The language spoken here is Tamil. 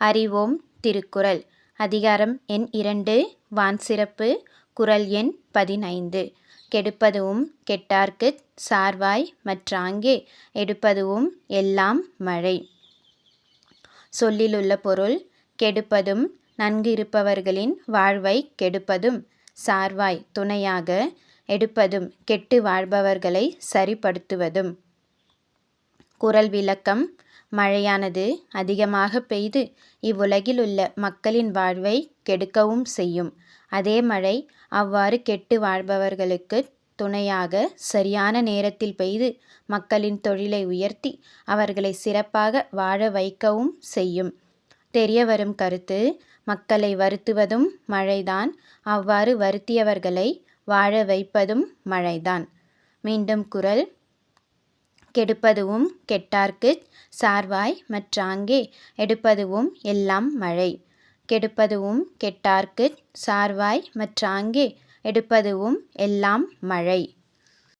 அறிவோம் திருக்குறள். அதிகாரம் எண் இரண்டு வான் சிறப்பு குறள் எண் பதினைந்து. கெடுப்பதுவும் கெட்டார்க்குச் சார்வாய் மற்றாங்கே எடுப்பதுவும் எல்லாம் மழை. சொல்லிலுள்ள பொருள் கெடுப்பதும் நன்கு இருப்பவர்களின் வாழ்வை கெடுப்பதும் சார்வாய் துணையாக எடுப்பதும் கெட்டு வாழ்பவர்களை சரிப்படுத்துவதும். குறள் விளக்கம் மழையானது அதிகமாக பெய்து இவ்வுலகில் உள்ள மக்களின் வாழ்வை கெடுக்கவும் செய்யும். அதே மழை அவ்வாறு கெட்டு வாழ்பவர்களுக்கு துணையாக சரியான நேரத்தில் பெய்து மக்களின் தொழிலை உயர்த்தி அவர்களை சிறப்பாக வாழ வைக்கவும் செய்யும். தெரிய வரும் கருத்து மக்களை வருத்துவதும் மழைதான். அவ்வாறு வருத்தியவர்களை வாழ வைப்பதும் மழைதான். மீண்டும் குரல் கெடுப்பதுவும் கெட்டார்க்குச் சார்வாய் மற்றாங்கே எடுப்பதுவும் எல்லாம் மழை. கெடுப்பதுவும் கெட்டார்க்குச் சார்வாய் மற்றாங்கே எடுப்பதுவும் எல்லாம் மழை.